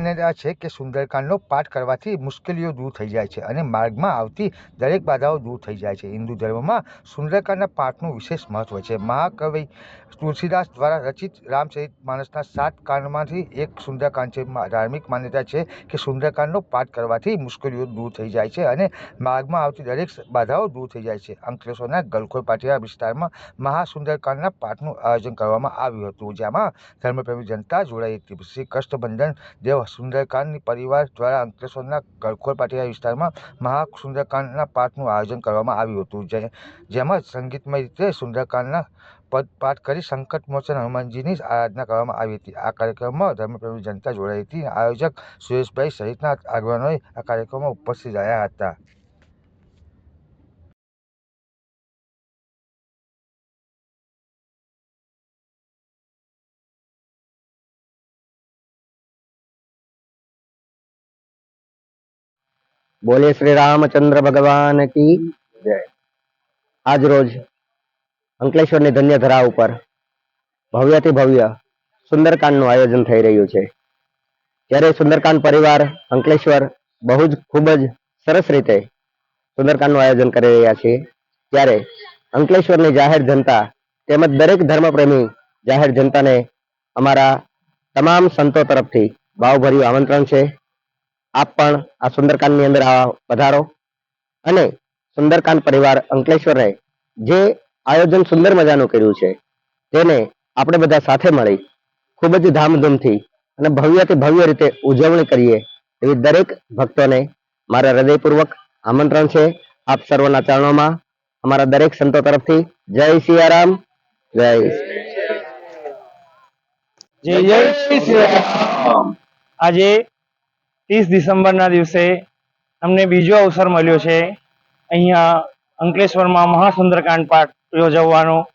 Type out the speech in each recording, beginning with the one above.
માન્યતા છે કે સુંદરકાંડનો પાઠ કરવાથી મુશ્કેલીઓ દૂર થઈ જાય છે અને માર્ગમાં આવતી દરેક બાધાઓ દૂર થઈ જાય છે. હિન્દુ ધર્મમાં સુંદરકાંડના પાઠનું વિશેષ મહત્વ છે. મહાકવિ તુલસીદાસ દ્વારા રચિત રામચરિત માનસના સાત કાંડમાંથી એક સુંદરકાંડ છે. ધાર્મિક માન્યતા છે કે સુંદરકાંડનો પાઠ કરવાથી મુશ્કેલીઓ દૂર થઈ જાય છે અને માર્ગમાં આવતી દરેક બાધાઓ દૂર થઈ જાય છે. અંકલેશ્વરના ગલખોર પાટિયા વિસ્તારમાં મહાસુંદરકાંડના પાઠનું આયોજન કરવામાં આવ્યું હતું, જેમાં ધર્મપ્રેમી જનતા જોડાઈ. હતી શ્રી કષ્ટબંધન દેવ સુંદરકાંડની પરિવાર દ્વારા અંકલેશ્વરના ગળખોર પાટીયા વિસ્તારમાં મહાસુંદરકાંડના પાઠનું આયોજન કરવામાં આવ્યું હતું. જે, જેમાં સંગીતમય રીતે સુંદરકાંડના પદ પાઠ કરી સંકટ મોચન હનુમાનજીની આરાધના કરવામાં આવી હતી. આ કાર્યક્રમમાં ધર્મપ્રેમી જનતા જોડાઈ હતી. આયોજક સુરેશભાઈ સહિતના આગેવાનોએ આ કાર્યક્રમમાં ઉપસ્થિત રહ્યા હતા. બોલે શ્રી રામચંદ્ર ભગવાન કી જય. આજ રોજ અંકલેશ્વરની ધન્ય ધરા ઉપર ભવ્યથી ભવ્ય સુંદરકાંડનું આયોજન થઈ રહ્યું છે. ત્યારે સુંદરકાંડ પરિવાર અંકલેશ્વર બહુ જ ખૂબ જ સરસ રીતે સુંદરકાંડનું આયોજન કરી રહ્યા છે. ત્યારે અંકલેશ્વરની જાહેર જનતા તેમજ દરેક ધર્મપ્રેમી જાહેર જનતાને અમારા તમામ સંતો તરફથી ભાવભર્યું આમંત્રણ છે. આપ પણ આ સુંદરકાંડની અંદર આ પધારો અને સુંદરકાંડ પરિવાર અંકલેશ્વરે જે આયોજન સુંદર મજાનું કર્યું છે તેને આપણે બધા સાથે મળી ખૂબ જ ધામધૂમથી અને ભવ્યથી ભવ્ય રીતે ઉજવણી કરીએ એવી દરેક ભક્તોને મારા હૃદયપૂર્વક આમંત્રણ છે. આપ સર્વના ચરણોમાં અમારા દરેક સંતો તરફથી જય સિયારામ જય જય જય શ્રી રામ આજે ત્રીસ ડિસેમ્બરના દિવસે અમને બીજો અવસર મળ્યો છે. અહીંયા અંકલેશ્વરમાં મહાસુંદરકાંડ પાઠ યોજવાનો.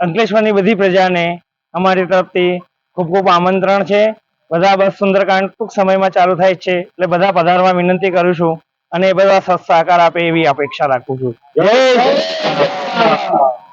અંકલેશ્વરની બધી પ્રજાને અમારી તરફથી ખૂબ ખૂબ આમંત્રણ છે. બધા બસ સુંદરકાંડ ટૂંક સમયમાં ચાલુ થાય છે એટલે બધા પધારવા વિનંતી કરું છું અને એ બધા સહકાર આપે એવી અપેક્ષા રાખું છું. જય.